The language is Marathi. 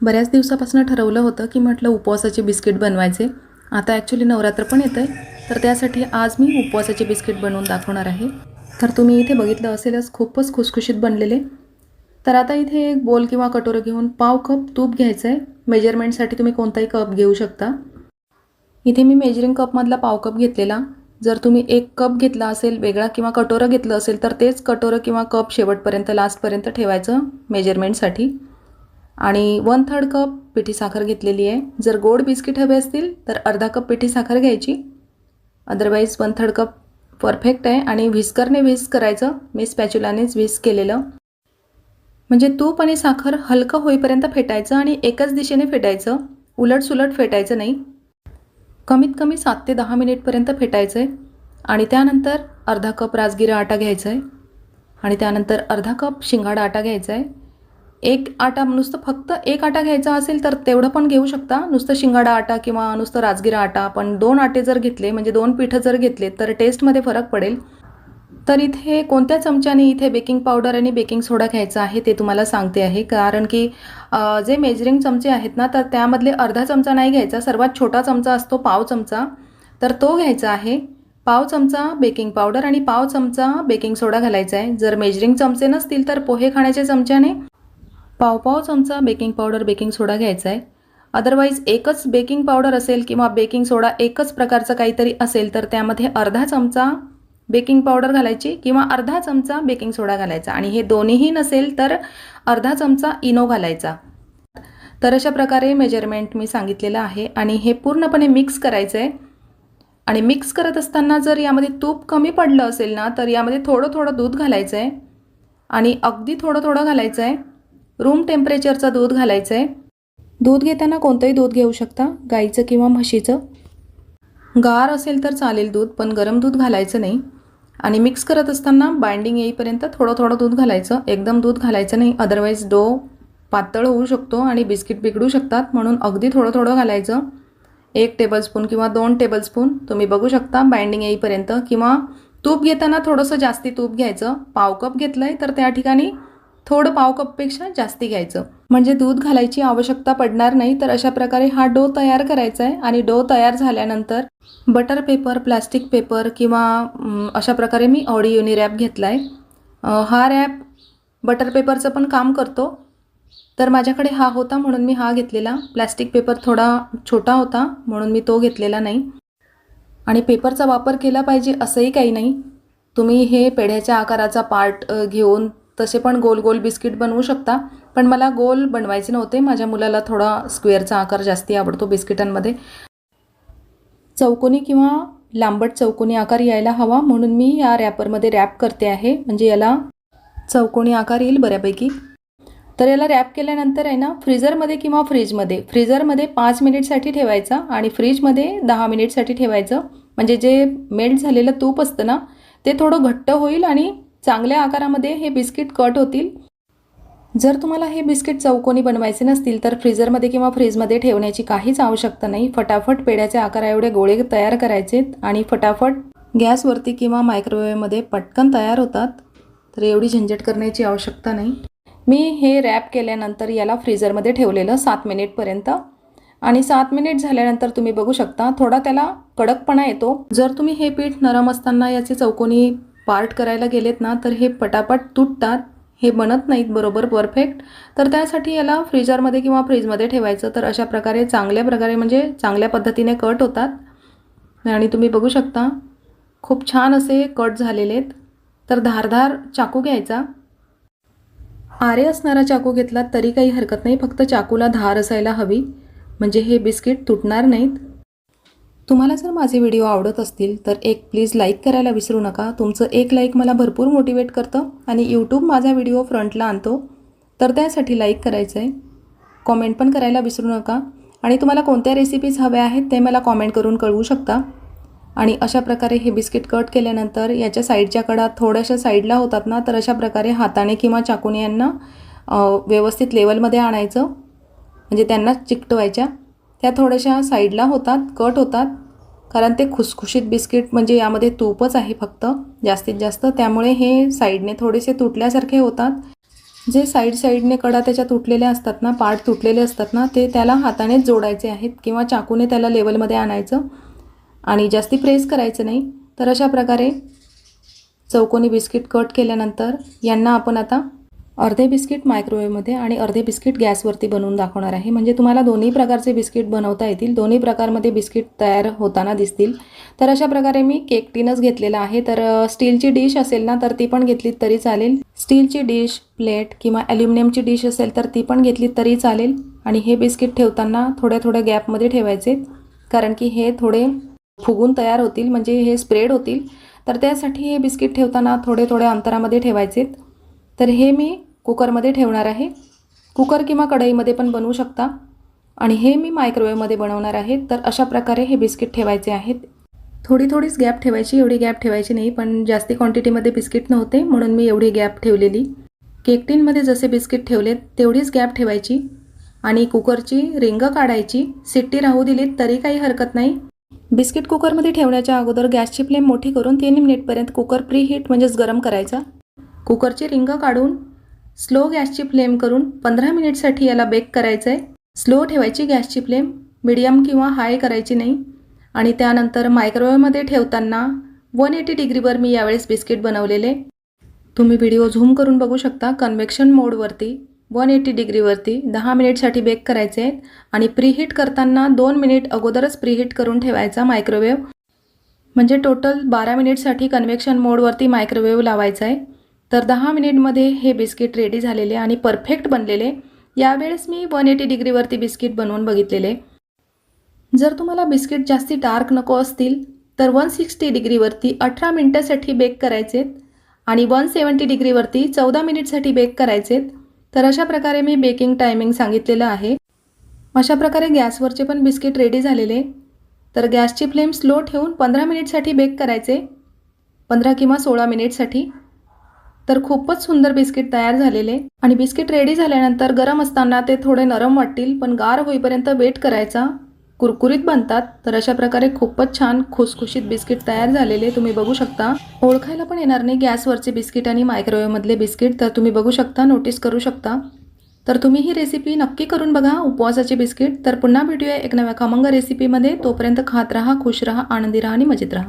बऱ्याच दिवसापासून ठरवलं होतं की म्हटलं उपवासाचे बिस्किट बनवायचे. आता ॲक्च्युली नवरात्र पण येतं आहे तर त्यासाठी आज मी उपवासाचे बिस्किट बनवून दाखवणार आहे. तर तुम्ही इथे बघितलं असेलच खूपच खुसखुशीत बनलेले. तर आता इथे एक बोल किंवा कटोरं घेऊन पाव कप तूप घ्यायचं आहे मेजरमेंटसाठी तुम्ही कोणताही कप घेऊ शकता. इथे मी मेजरिंग कपमधला पाव कप घेतलेला. जर तुम्ही एक कप घेतला असेल वेगळा किंवा कटोरं घेतलं असेल तर तेच कटोरं किंवा कप शेवटपर्यंत लास्टपर्यंत ठेवायचं मेजरमेंटसाठी आणि वन थर्ड कप पिठी साखर घेतलेली आहे. जर गोड बिस्किट हवे असतील तर अर्धा कप पिठी साखर घ्यायची. Otherwise one third cup perfect आहे. आणि व्हिस्करने व्हिस्क करायचं. मी स्पॅच्युलानेच व्हिस्क केलेलं. म्हणजे तूप आणि साखर हलकं होईपर्यंत फेटायचं आणि एकाच दिशेने फेटायचं. उलटसुलट फेटायचं नाही. कमीत कमी सात ते दहा मिनिटपर्यंत फेटायचं आहे आणि त्यानंतर अर्धा कप राजगिरा आटा घ्यायचा आहे आणि त्यानंतर अर्धा कप शिंगाडा आटा घ्यायचा आहे एक आटा नुसतं फक्त एक आटा घ्यायचा असेल तर तेवढं पण घेऊ शकता. नुसतं शिंगाडा आटा किंवा नुसतं राजगिरा आटा पण दोन आटे जर घेतले म्हणजे दोन पिठं जर घेतले तर टेस्टमध्ये फरक पडेल. तर इथे कोणत्या चमच्याने इथे बेकिंग पावडर आणि बेकिंग सोडा घ्यायचा आहे ते तुम्हाला सांगते आहे. कारण की जे मेजरिंग चमचे आहेत ना तर त्यामधले अर्धा चमचा नाही घ्यायचा सर्वात छोटा चमचा असतो पाव चमचा. तर तो घ्यायचा आहे. पाव चमचा बेकिंग पावडर आणि पाव चमचा बेकिंग सोडा घालायचा आहे. जर मेजरिंग चमचे नसतील तर पोहे खाण्याच्या चमच्याने पावपाव चमचा बेकिंग पावडर बेकिंग सोडा घ्यायचा आहे. अदरवाईज एकच बेकिंग पावडर असेल किंवा बेकिंग सोडा एकच प्रकारचं काहीतरी असेल तर त्यामध्ये अर्धा चमचा बेकिंग पावडर घालायची किंवा अर्धा चमचा बेकिंग सोडा घालायचा. आणि हे दोन्हीही नसेल तर अर्धा चमचा इनो घालायचा. तर अशा प्रकारे मेजरमेंट मी सांगितलेलं आहे आणि हे पूर्णपणे मिक्स करायचं आहे आणि मिक्स करत असताना जर यामध्ये तूप कमी पडलं असेल ना तर यामध्ये थोडं थोडं दूध घालायचं आहे आणि अगदी थोडं थोडं घालायचं आहे रूम टेम्परेचरचं दूध घालायचं आहे दूध घेताना कोणतंही दूध घेऊ शकता गाईचं किंवा म्हशीचं. गार असेल तर चालेल दूध पण गरम दूध घालायचं नाही. आणि मिक्स करत असताना बाइंडिंग येईपर्यंत थोडं थोडं दूध घालायचं. एकदम दूध घालायचं नाही अदरवाईज डो पातळ होऊ शकतो आणि बिस्किट बिघडू शकतात म्हणून अगदी थोडं थोडं घालायचं. एक टेबलस्पून किंवा दोन टेबलस्पून तुम्ही बघू शकता बाइंडिंग येईपर्यंत. किंवा तूप घेताना थोडंसं जास्ती तूप घ्यायचं. पाव कप घेतलं आहे तर त्या ठिकाणी थोडं पाव कपपेक्षा जास्ती घ्यायचं. म्हणजे दूध घालायची आवश्यकता पडणार नाही तर अशा प्रकारे हा डो तयार करायचा आहे आणि डो तयार झाल्यानंतर बटर पेपर प्लास्टिक पेपर किंवा अशा प्रकारे मी ऑडी युनि रॅप घेतला आहे हा रॅप बटर पेपरचं पण काम करतो. तर माझ्याकडे हा होता म्हणून मी हा घेतलेला. प्लॅस्टिक पेपर थोडा छोटा होता म्हणून मी तो घेतलेला नाही. आणि पेपरचा वापर केला पाहिजे असंही काही नाही. तुम्ही हे पेढ्याच्या आकाराचा पार्ट घेऊन तसे पण गोल गोल बिस्किट बनवू शकता. पण मला गोल बनवायचे नव्हते. माझ्या मुलाला थोडा स्क्वेअरचा आकार जास्ती आवडतो बिस्किटांमध्ये. चौकोनी किंवा लांबट चौकोनी आकार यायला हवा. म्हणून मी या रॅपरमध्ये रॅप करते आहे. म्हणजे याला चौकोनी आकार येईल बऱ्यापैकी. तर याला रॅप केल्यानंतर आहे ना फ्रीजरमध्ये किंवा फ्रीजमध्ये फ्रीजरमध्ये पाच मिनिटसाठी ठेवायचा आणि फ्रीजमध्ये दहा मिनिटसाठी ठेवायचं. म्हणजे जे मेल्ट झालेलं तूप असतं ना ते थोडं घट्ट होईल आणि चांगल्या आकारामध्ये हे बिस्किट कट होतील. जर तुम्हाला हे बिस्किट चौकोनी बनवायचे नसतील तर फ्रीजरमध्ये किंवा फ्रीजमध्ये ठेवण्याची काहीच आवश्यकता नाही. फटाफट पेड्याच्या आकाराएवढे गोळे तयार करायचे आणि फटाफट गॅसवरती किंवा मायक्रोवेव्हमध्ये पटकन तयार होतात तर एवढी झंझट करण्याची आवश्यकता नाही. मी हे रॅप केल्यानंतर याला फ्रीजरमध्ये ठेवलेलं सात मिनिटपर्यंत. आणि सात मिनिट झाल्यानंतर तुम्ही बघू शकता थोडा त्याला कडकपणा येतो. जर तुम्ही हे पीठ नरम असताना याचे चौकोनी पार्ट करायला गेलेत ना तर हे पटापट तुटतात. हे बनत नाहीत बरोबर परफेक्ट. तर त्यासाठी याला फ्रीजरमध्ये किंवा फ्रीजमध्ये ठेवायचं. तर अशा प्रकारे चांगल्या प्रकारे म्हणजे चांगल्या पद्धतीने कट होतात. आणि तुम्ही बघू शकता खूप छान असे कट झालेले आहेत. तर धारधार चाकू घ्यायचा. आरे असणारा चाकू घेतला तरी काही हरकत नाही. फक्त चाकूला धार असायला हवी. म्हणजे हे बिस्किट तुटणार नाहीत. तुम्हाला जर माझे व्हिडिओ आवडत असतील तर एक प्लीज लाईक करायला विसरू नका. तुमचं एक लाईक मला भरपूर मोटिवेट करतं आणि यूट्यूब माझा व्हिडिओ फ्रंटला आणतो. तर त्यासाठी लाईक करायचं आहे कॉमेंट पण करायला विसरू नका. आणि तुम्हाला कोणत्या रेसिपीज हव्या आहेत ते मला कॉमेंट करून कळवू शकता. आणि अशा प्रकारे हे बिस्किट कट केल्यानंतर याच्या साईडच्या कडा थोड्याशा साईडला होतात ना तर अशा प्रकारे हाताने किंवा चाकूने यांना व्यवस्थित लेवलमध्ये आणायचं. म्हणजे त्यांना चिकटवायच्या. त्या थोड्याशा साईडला होतात कट होतात. कारण ते खुसखुशीत बिस्किट म्हणजे यामध्ये तूपच आहे फक्त जास्तीत जास्त. त्यामुळे हे साईडने थोडेसे तुटल्यासारखे होतात. जे साईड साईडने कडा त्याच्या तुटलेल्या असतात ना पार्ट तुटलेले असतात ना ते त्याला हातानेच जोडायचे आहेत किंवा चाकूने त्याला लेवलमध्ये आणायचं आणि जास्ती प्रेस करायचं नाही. तर अशा प्रकारे चौकोनी बिस्किट कट केल्यानंतर यांना आपण आता अर्धे बिस्किट मायक्रोवेवमध्ये आणि अर्धे बिस्किट गॅसवरती बनवून दाखवणार आहे. म्हणजे तुम्हाला दोन्ही प्रकारचे बिस्किट बनवता येतील दोन्ही प्रकारमध्ये बिस्किट तयार होताना दिसतील. तर अशा प्रकारे मी केक टीनच घेतलेला आहे. तर स्टीलची डिश असेल ना तर ती पण घेतली तरी चालेल. स्टीलची डिश प्लेट किंवा ॲल्युमिनियमची डिश असेल तर ती पण घेतली तरी चालेल. आणि हे बिस्किट ठेवताना थोड्या थोड्या गॅपमध्ये ठेवायचे. कारण की हे थोडे फुगून तयार होतील म्हणजे हे स्प्रेड होतील. तर त्यासाठी हे बिस्किट ठेवताना थोडे थोड्या अंतरामध्ये ठेवायचे तर हे मी कुकरमध्ये ठेवणार आहे. कुकर किंवा कढईमध्ये पण बनवू शकता. आणि हे मी मायक्रोवेवमध्ये बनवणार आहे. तर अशा प्रकारे हे बिस्किट ठेवायचे आहेत. थोडी थोडीच गॅप ठेवायची. एवढी गॅप ठेवायची नाही पण जास्ती क्वांटिटीमध्ये बिस्किट नव्हते म्हणून मी एवढी गॅप ठेवलेली. केकटीनमध्ये जसे बिस्किट ठेवलेत तेवढीच गॅप ठेवायची. आणि कुकरची रिंग काढायची. सिट्टी राहू दिलीत तरी काही हरकत नाही. बिस्किट कुकरमध्ये ठेवण्याच्या अगोदर गॅसची फ्लेम मोठी करून तीन मिनिटपर्यंत कुकर प्री हीट म्हणजेच गरम करायचा. कुकरची रिंग काढून स्लो गॅसची फ्लेम करून पंधरा मिनिटसाठी याला बेक करायचं आहे स्लो ठेवायची गॅसची फ्लेम मिडियम किंवा हाय करायची नाही. आणि त्यानंतर मायक्रोवेवमध्ये ठेवताना वन एटी डिग्रीवर मी यावेळेस बिस्किट बनवलेले. तुम्ही व्हिडिओ झूम करून बघू शकता कन्व्हेक्शन मोडवरती वन एटी डिग्रीवरती दहा मिनिटसाठी बेक करायचे आहेत. आणि प्रीहीट करताना दोन मिनिट अगोदरच प्रीहीट करून ठेवायचा मायक्रोवेव्ह. म्हणजे टोटल बारा मिनिटसाठी कन्व्हेक्शन मोडवरती मायक्रोवेव्ह लावायचा आहे तर दहा मिनिटमध्ये हे बिस्किट रेडी झालेले आणि परफेक्ट बनलेले. यावेळेस मी वन एटी डिग्रीवरती बिस्किट बनवून बघितलेले. जर तुम्हाला बिस्किट जास्ती डार्क नको असतील तर वन सिक्स्टी डिग्रीवरती अठरा मिनटासाठी बेक करायचेत आणि वन सेवन्टी डिग्रीवरती चौदा मिनिटसाठी बेक करायचेत. तर अशा प्रकारे मी बेकिंग टायमिंग सांगितलेलं आहे. अशा प्रकारे गॅसवरचे पण बिस्किट रेडी झालेले. तर गॅसची फ्लेम स्लो ठेवून पंधरा मिनिटसाठी बेक करायचे. पंधरा किंवा सोळा मिनिटसाठी. तर खूपच सुंदर बिस्किट तयार झालेले. आणि बिस्किट रेडी झाल्यानंतर गरम असताना ते थोडे नरम वाटतील पण गार होईपर्यंत वेट करायचा. कुरकुरीत बनतात तर अशा प्रकारे खूपच छान खुसखुशीत बिस्किट तयार झालेले तुम्ही बघू शकता. ओळखायला पण येणार नाही गॅसवरचे बिस्किट आणि मायक्रोवेव्हमधले बिस्किट तर तुम्ही बघू शकता नोटीस करू शकता. तर तुम्ही ही रेसिपी नक्की करून बघा उपवासाचे बिस्किट. तर पुन्हा भेटूया एक नव्या खमंग रेसिपीमध्ये तोपर्यंत खात राहा खुश राहा आनंदी राहा आणि मजेत राहा.